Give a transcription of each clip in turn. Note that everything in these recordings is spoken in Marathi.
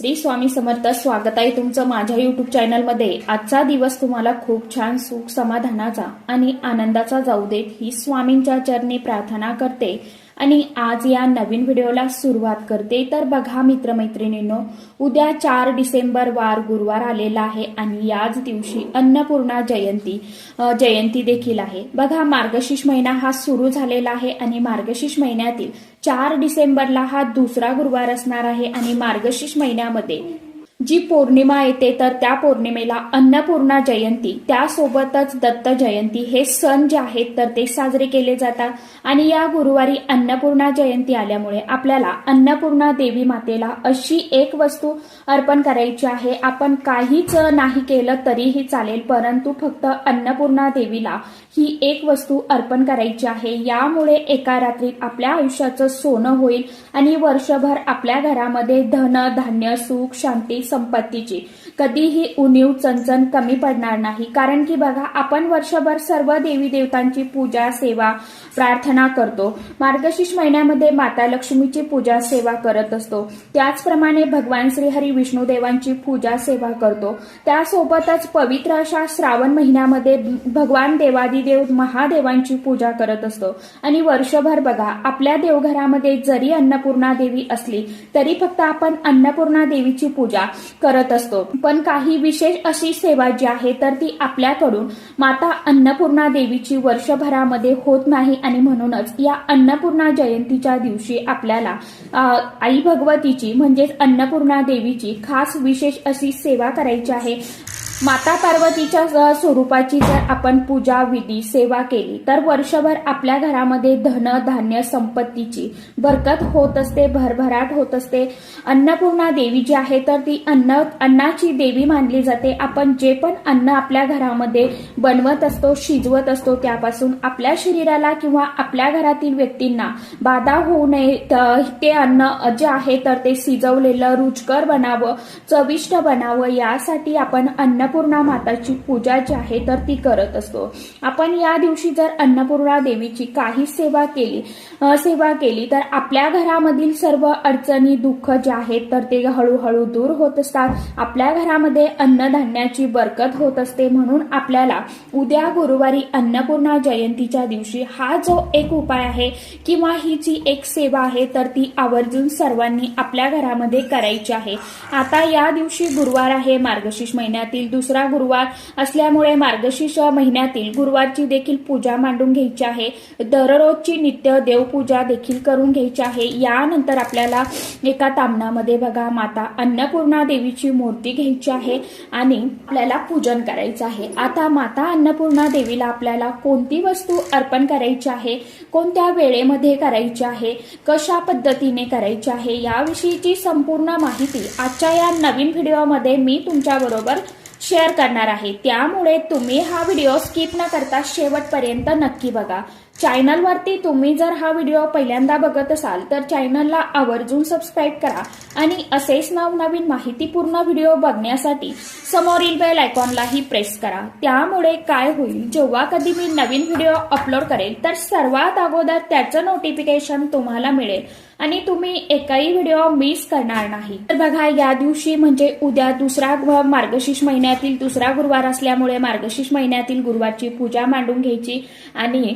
श्री स्वामी समर्थ स्वागत आहे तुमचं माझ्या युट्यूब चॅनलमध्ये आजचा दिवस तुम्हाला खूप छान सुख समाधानाचा आणि आनंदाचा जाऊ देत ही स्वामींच्या चरणी प्रार्थना करते. आणि आज या नवीन व्हिडिओला सुरुवात करते. तर बघा मित्रमैत्रिणींनो उद्या चार डिसेंबर वार गुरुवार आलेला आहे आणि याच दिवशी अन्नपूर्णा जयंती जयंती देखील आहे. बघा मार्गशीर्ष महिना हा सुरू झालेला आहे आणि मार्गशीर्ष महिन्यातील चार डिसेंबरला हा दुसरा गुरुवार असणार आहे आणि मार्गशीर्ष महिन्यामध्ये जी पौर्णिमा येते तर त्या पौर्णिमेला अन्नपूर्णा जयंती. त्यासोबतच दत्त जयंती. हे सण जे आहेत तर ते साजरे केले जातात. आणि या गुरुवारी अन्नपूर्णा जयंती आल्यामुळे आपल्याला अन्नपूर्णा देवी मातेला अशी एक वस्तू अर्पण करायची आहे. आपण काहीच नाही केलं तरीही चालेल परंतु फक्त अन्नपूर्णा देवीला ही एक वस्तू अर्पण करायची आहे. यामुळे एका रात्रीत आपल्या आयुष्याचं सोनं होईल आणि वर्षभर आपल्या घरामध्ये धन धान्य सुख शांती संपत्तीची. कधीही उणीव चणचण कमी पडणार नाही. कारण की बघा आपण वर्षभर सर्व देवी देवतांची पूजा सेवा प्रार्थना करतो. मार्गशीर्ष महिन्यामध्ये माता लक्ष्मीची पूजा सेवा करत असतो. त्याचप्रमाणे भगवान श्रीहरी विष्णुदेवांची पूजा सेवा करतो. त्यासोबतच पवित्र अशा श्रावण महिन्यामध्ये भगवान देवादिदेव महादेवांची पूजा करत असतो. आणि वर्षभर बघा आपल्या देवघरामध्ये जरी अन्नपूर्णा देवी असली तरी फक्त आपण अन्नपूर्णा देवीची पूजा करत असतो. पण काही विशेष अशी सेवा जी आहे तर ती आपल्याकडून माता अन्नपूर्णा देवीची वर्षभरामध्ये होत नाही. आणि म्हणूनच या अन्नपूर्णा जयंतीच्या दिवशी आपल्याला आई भगवतीची म्हणजेच अन्नपूर्णा देवीची खास विशेष अशी सेवा करायची आहे. माता पार्वतीच्या स्वरूपाची जर आपण पूजा विधी सेवा केली तर वर्षभर आपल्या घरामध्ये धन धान्य संपत्तीची बरकत होत असते भरभराट होत असते. अन्नपूर्णा देवी जी आहे तर ती अन्न अन्नाची देवी मानली जाते. आपण जे पण अन्न आपल्या घरामध्ये बनवत असतो शिजवत असतो त्यापासून आपल्या शरीराला किंवा आपल्या घरातील व्यक्तींना बाधा होऊ नये. ते अन्न जे आहे तर ते शिजवलेलं रुचकर बनावं चविष्ट बनावं यासाठी आपण अन्न अन्नपूर्णा माताची पूजा जी आहे तर ती करत असतो. आपण या दिवशी जर अन्नपूर्णा देवीची काही सेवा केली सेवा केली तर आपल्या घरामधील सर्व अडचणी दुःख जे आहेत तर ते हळूहळू दूर होत असतात. आपल्या घरामध्ये अन्नधान्याची बरकत होत असते म्हणून आपल्याला उद्या गुरुवारी अन्नपूर्णा जयंतीच्या दिवशी हा जो एक उपाय आहे किंवा ही जी एक सेवा आहे तर ती आवर्जून सर्वांनी आपल्या घरामध्ये करायची आहे. आता या दिवशी गुरुवार आहे मार्गशीर्ष महिन्यातील दुसरा गुरुवार असल्यामुळे मार्गशीर्ष महिन्यातील गुरुवारची देखील पूजा मांडून घ्यायची आहे. दररोजची नित्य देवपूजा देखील करून घ्यायची आहे. यानंतर आपल्याला एका तामणामध्ये बघा माता अन्नपूर्णा देवीची मूर्ती घ्यायची आहे आणि आपल्याला पूजन करायचं आहे. आता माता अन्नपूर्णा देवीला आपल्याला कोणती वस्तू अर्पण करायची आहे? कोणत्या वेळेमध्ये करायची आहे? कशा पद्धतीने करायची आहे? याविषयीची संपूर्ण माहिती आजच्या या नवीन व्हिडिओमध्ये मी तुमच्याबरोबर शेअर करणार आहे. त्यामुळे तुम्ही हा व्हिडिओ स्किप न करता शेवटपर्यंत नक्की बघा. चॅनलवरती तुम्ही जर हा व्हिडिओ पहिल्यांदा बघत असाल तर चॅनलला आवर्जून सबस्क्राईब करा आणि असेच नवनवीन माहितीपूर्ण व्हिडिओ बघण्यासाठी समोरील बेल आयकॉनलाही प्रेस करा. त्यामुळे काय होईल जेव्हा कधी मी नवीन व्हिडिओ अपलोड करेल तर सर्वात अगोदर त्याचं नोटिफिकेशन तुम्हाला मिळेल आणि तुम्ही एकही व्हिडिओ मिस करणार नाही. तर बघा या दिवशी म्हणजे उद्या दुसरा मार्गशीर्ष महिन्यातील दुसरा गुरुवार असल्यामुळे मार्गशीर्ष महिन्यातील गुरुवारची पूजा मांडून घ्यायची आणि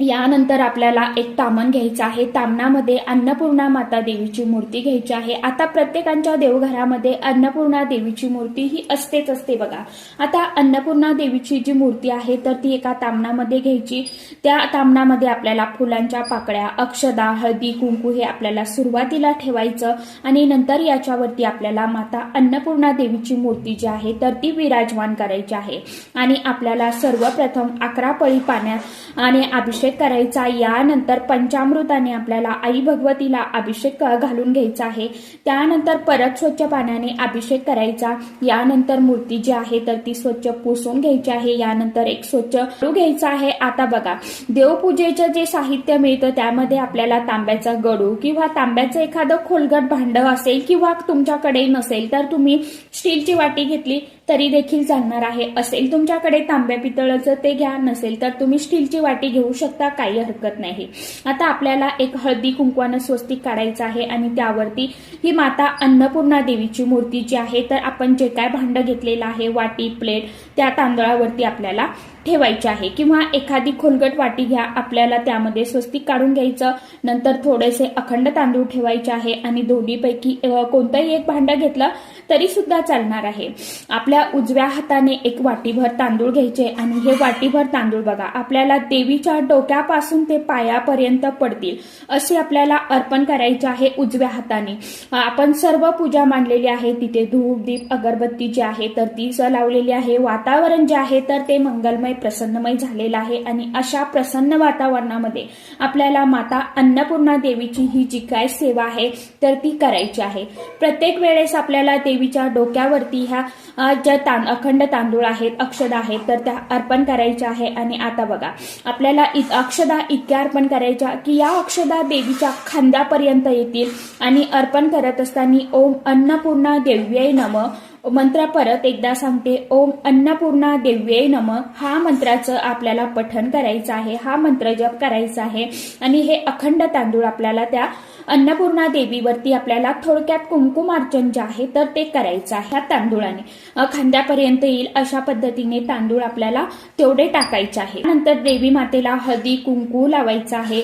यानंतर आपल्याला एक तामण घ्यायचं आहे. तामणामध्ये अन्नपूर्णा माता देवीची मूर्ती घ्यायची आहे. आता प्रत्येकांच्या देवघरामध्ये अन्नपूर्णा देवीची मूर्ती ही असतेच असते बघा. आता अन्नपूर्णा देवीची जी मूर्ती आहे तर ती एका तामणामध्ये घ्यायची. त्या तामणामध्ये आपल्याला फुलांच्या पाकळ्या अक्षदा हळदी कुंकू हे आपल्याला सुरुवातीला ठेवायचं आणि नंतर याच्यावरती आपल्याला माता अन्नपूर्णा देवीची मूर्ती जी आहे तर ती विराजमान करायची आहे. आणि आपल्याला सर्वप्रथम अकरा पळी पाण्यात आणि अभिषेक करायचा. यानंतर पंचामृताने आपल्याला आई भगवतीला अभिषेक घालून घ्यायचा आहे. त्यानंतर परत स्वच्छ पाण्याने अभिषेक करायचा. यानंतर मूर्ती जी आहे तर ती स्वच्छ पुसून घ्यायची आहे. यानंतर एक स्वच्छ घ्यायचा आहे. आता बघा देवपूजेचं जे साहित्य मिळतं त्यामध्ये आपल्याला तांब्याचा गडू किंवा तांब्याचं एखादं खोलगट भांड असेल किंवा तुमच्याकडे नसेल तर तुम्ही स्टीलची वाटी घेतली तरी देखील चालणार आहे. असेल तुमच्याकडे तांब्या पितळाचं ते घ्या नसेल तर तुम्ही स्टीलची वाटी घेऊ शकता काही हरकत नाही. आता आपल्याला एक हळदी कुंकवानं स्वस्तिक काढायचं आहे आणि त्यावरती ही माता अन्नपूर्णा देवीची मूर्ती जी आहे तर आपण जे काय भांड घेतलेलं आहे वाटी प्लेट त्या तांदळावरती आपल्याला ठेवायची आहे. किंवा एखादी खोलगट वाटी घ्या आपल्याला त्यामध्ये स्वस्तिक काढून घ्यायचं नंतर थोडेसे अखंड तांदूळ ठेवायचे आहे आणि दोन्हीपैकी कोणतंही एक भांड घेतलं तरी सुद्धा चालणार आहे. आपल्या उजव्या हाताने एक वाटीभर तांदूळ घ्यायचे आणि हे वाटीभर तांदूळ बघा आपल्याला देवीच्या डोक्यापासून ते पायापर्यंत पडतील असे आपल्याला अर्पण करायचे आहे उजव्या हाताने. आपण सर्व पूजा मांडलेली आहे तिथे धूप दीप अगरबत्ती जी आहे तर ती स लावलेली आहे. वातावरण जे आहे तर ते मंगलमय प्रसन्नमय झालेलं आहे आणि अशा प्रसन्न वातावरणामध्ये आपल्याला माता अन्नपूर्णा देवीची ही जी काय सेवा आहे तर ती करायची आहे. प्रत्येक वेळेस आपल्याला देवीच्या डोक्यावरती ह्या ज्या तां अखंड तांदूळ आहेत अक्षदा आहेत तर त्या अर्पण करायच्या आहे. आणि आता बघा आपल्याला इत- अक्षदा इतक्या अर्पण करायच्या की या अक्षदा देवीच्या खांद्यापर्यंत येतील. आणि अर्पण करत असताना ओम अन्नपूर्णा देव्यय नम. मंत्र परत एकदा सांगते ओम अन्नपूर्णा देव्ये नम. हा मंत्राचं आपल्याला पठण करायचं आहे हा मंत्र जप करायचा आहे. आणि हे अखंड तांदूळ आपल्याला त्या अन्नपूर्णा देवीवरती आपल्याला थोडक्यात कुंकुमार्चन जे आहे तर ते करायचं आहे ह्या तांदूळाने. खांद्यापर्यंत येईल अशा पद्धतीने तांदूळ आपल्याला तेवढे टाकायचे आहे. नंतर देवी मातेला हळदी कुंकू लावायचं आहे.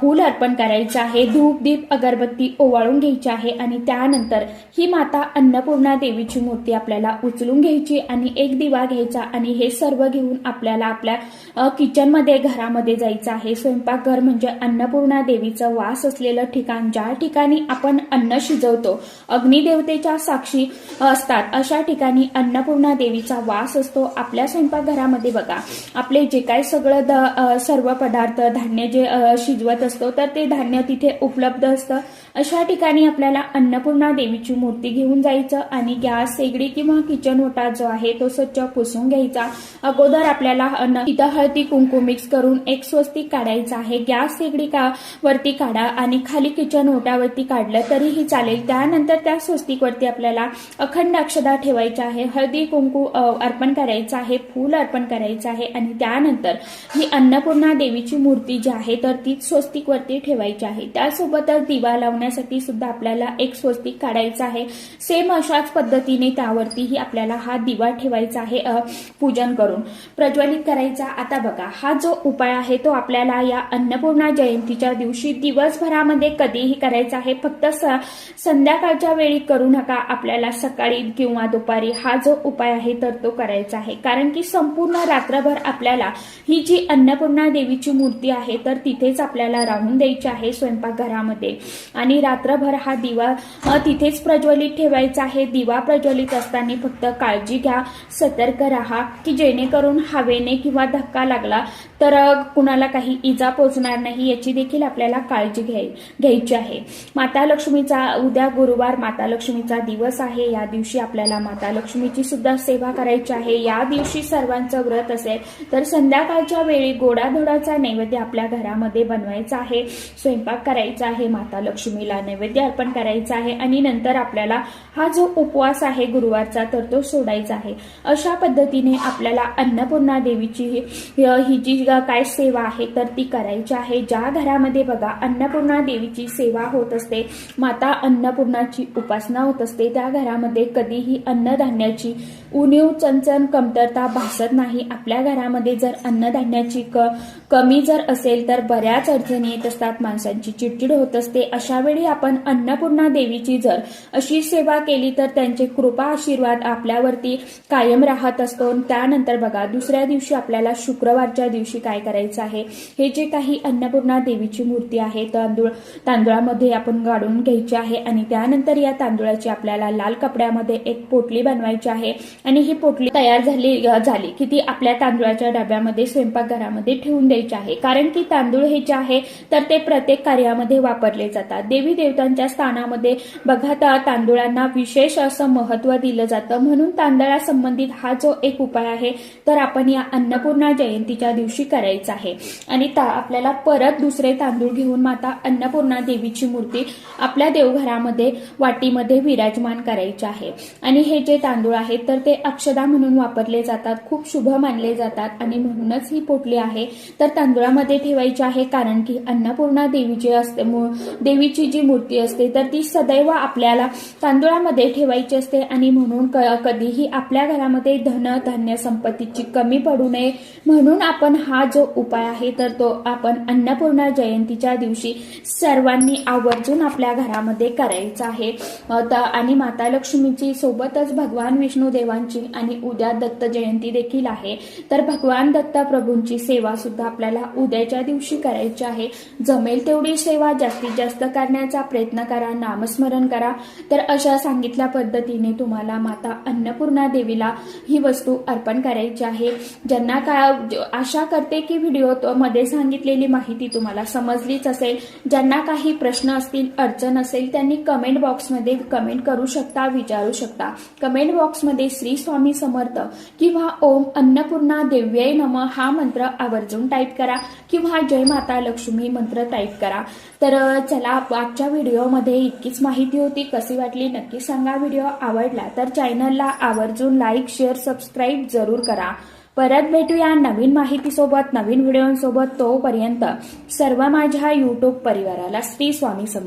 फूल अर्पण करायचं आहे. धूप दीप अगरबत्ती ओवाळून घ्यायची आहे. आणि त्यानंतर ही माता अन्नपूर्णा देवीची मूर्ती आपल्याला उचलून घ्यायची आणि एक दिवा घ्यायचा आणि हे सर्व घेऊन आपल्याला आपल्या किचनमध्ये घरामध्ये जायचं आहे. स्वयंपाकघर म्हणजे अन्नपूर्णा देवीचं वास असलेलं ठिकाण ज्या ठिकाणी आपण अन्न शिजवतो. अग्निदेवतेच्या साक्षी असतात. अशा ठिकाणी अन्नपूर्णा देवीचा वास असतो आपल्या स्वयंपाकघरामध्ये बघा. आपले जे काय सगळं द- सर्व पदार्थ धान्य जे शिजवत असतो तर ते धान्य तिथे उपलब्ध असतं. अशा ठिकाणी आपल्याला अन्नपूर्णा देवीची मूर्ती घेऊन जायचं आणि गॅस शेगडी किंवा किचन ओटा जो आहे तो स्वच्छ पुसून घ्यायचा. अगोदर आपल्याला अन्न इथं हळदी कुंकू मिक्स करून एक स्वस्तिक काढायचा आहे. गॅस शेगडी का वरती काढा आणि खाली किचन ओट्यावरती काढलं तरीही चालेल. त्यानंतर त्या स्वस्तिकवरती आपल्याला अखंड अक्षदा ठेवायच्या आहे. हळदी कुंकू अर्पण करायचं आहे. फूल अर्पण करायचं आहे. आणि त्यानंतर ही अन्नपूर्णा देवीची मूर्ती जी आहे तर ती स्वस्तिकवरती ठेवायची आहे. त्यासोबतच दिवा लावण्यासाठी सुद्धा आपल्याला एक स्वस्तिक काढायचं आहे. सेम अशाच पद्धतीने त्यावरतीही आपल्याला हा दिवा ठेवायचा आहे पूजन करून. प्रज्वलित करायचा आता बघा हा जो उपाय आहे तो आपल्याला या अन्नपूर्णा जयंतीच्या दिवशी दिवसभरामध्ये कधीही करायचा आहे. फक्त संध्याकाळच्या वेळी करू नका. आपल्याला सकाळी किंवा दुपारी हा जो उपाय आहे तर तो करायचा आहे. कारण की संपूर्ण रात्रभर आपल्याला ही जी अन्नपूर्णा देवीची मूर्ती आहे तर तिथेच आपल्याला राहून द्यायची आहे स्वयंपाकघरामध्ये. आणि रात्रभर हा दिवा तिथेच प्रज्वलित ठेवायचा आहे. दिवा प्रज्वलित असताना फक्त काळजी घ्या सतर्क राहा की जेणेकरून हवेने किंवा धक्का लागला तर कुणाला काही इजा पोचणार नाही याची देखील आपल्याला काळजी घ्याय घ्यायची आहे. माता लक्ष्मीचा उद्या गुरुवार माता लक्ष्मीचा दिवस आहे. या दिवशी आपल्याला माता लक्ष्मीची सुद्धा सेवा करायची आहे. या दिवशी सर्वांचं व्रत असेल तर संध्याकाळच्या वेळी गोडाधोडाचा नैवेद्य आपल्या घरामध्ये बनवायचा आहे. स्वयंपाक करायचा आहे माता लक्ष्मीला नैवेद्य अर्पण करायचा आहे आणि नंतर आपल्याला हा जो उपवास आहे गुरुवारचा तर तो सोडायचा आहे. अशा पद्धतीने आपल्याला अन्नपूर्णा देवीची ही ही जी काय सेवा आहे तर ती करायची आहे. ज्या घरामध्ये बघा अन्नपूर्णा देवीची सेवा होत असते माता अन्नपूर्णाची उपासना होत असते त्या घरामध्ये कधीही अन्नधान्याची उणीव चणचण कमतरता भासत नाही. आपल्या घरामध्ये जर अन्नधान्याची क कमी जर असेल तर बऱ्याच अडचणी येत असतात माणसांची चिडचिड होत असते. अशा वेळी आपण अन्नपूर्णा देवीची जर अशी सेवा केली तर त्यांचे कृपा आशीर्वाद आपल्यावरती कायम राहत असतो. त्यानंतर बघा दुसऱ्या दिवशी आपल्याला शुक्रवारच्या दिवशी काय करायचं आहे? हे जे काही अन्नपूर्णा देवीची मूर्ती आहे तांदूळ तांदूळामध्ये आपण गाडून घ्यायची आहे आणि त्यानंतर या तांदूळाची आपल्याला लाल कपड्यामध्ये एक पोटली बनवायची आहे आणि ही पोटली तयार झाली झाली की ती आपल्या तांदूळाच्या डब्यामध्ये स्वयंपाकघरामध्ये ठेवून द्यायची आहे. कारण की तांदूळ हे जे आहे तर ते प्रत्येक कार्यामध्ये वापरले जातात. देवी देवतांच्या स्थानामध्ये बघा तर तांदूळांना विशेष असं महत्त्व दिलं जातं. म्हणून तांदळासंबंधित हा जो एक उपाय आहे तर आपण या अन्नपूर्णा जयंतीच्या दिवशी करायचा आहे. आणि आपल्याला परत दुसरे तांदूळ घेऊन माता अन्नपूर्णा देवीची मूर्ती आपल्या देवघरामध्ये वाटीमध्ये विराजमान करायची आहे. आणि हे जे तांदूळ आहेत तर ते अक्षदा म्हणून वापरले जातात खूप शुभ मानले जातात. आणि म्हणूनच ही पोटली आहे तर तांदुळामध्ये ठेवायची आहे कारण की अन्नपूर्णा देवीची असते देवीची जी मूर्ती असते तर ती सदैव आपल्याला तांदुळामध्ये ठेवायची असते. आणि म्हणून क- कधीही आपल्या घरामध्ये धन धान्य संपत्तीची कमी पडू नये. म्हणून आपण हा जो उपाय आहे तर तो आपण अन्नपूर्णा जयंतीच्या दिवशी सर्वांनी आवर्जून आपल्या घरामध्ये करायचा आहे. आणि माता लक्ष्मीची सोबतच भगवान विष्णू देवांची आणि उद्या दत्त जयंती देखील आहे. तर भगवान दत्त प्रभूंची सेवा सुद्धा आपल्याला उद्याच्या दिवशी करायची आहे. जमेल तेवढी सेवा जास्तीत जास्त करण्याचा प्रयत्न करा नामस्मरण करा. तर अशा सांगितल्या पद्धतीने तुम्हाला माता अन्नपूर्णा देवीला ही वस्तू अर्पण करायची आहे. ज्यांना काय आशा करते की व्हिडिओमध्ये सांगितलेली माहिती तुम्हाला समजलीच असेल. ज्यांना काही प्रश्न असतील अडचण असेल त्यांनी कमेंट बॉक्समध्ये कमेंट करू शकता विचारू शकता. कमेंट बॉक्समध्ये श्री स्वामी समर्थ किंवा ओम अन्नपूर्णा देव्यय नम हा मंत्र आवर्जून टाईप करा किंवा जय माता लक्ष्मी मंत्र टाईप करा. तर चला आजच्या व्हिडिओमध्ये इतकीच माहिती होती. कशी वाटली नक्की सांगा. व्हिडिओ आवडला तर चॅनलला आवर्जून लाईक शेअर सबस्क्राईब जरूर करा. परत भेटूया नवीन माहितीसोबत नवीन व्हिडिओसोबत तोपर्यंत सर्व माझ्या युट्यूब परिवाराला श्री स्वामी समर्थ.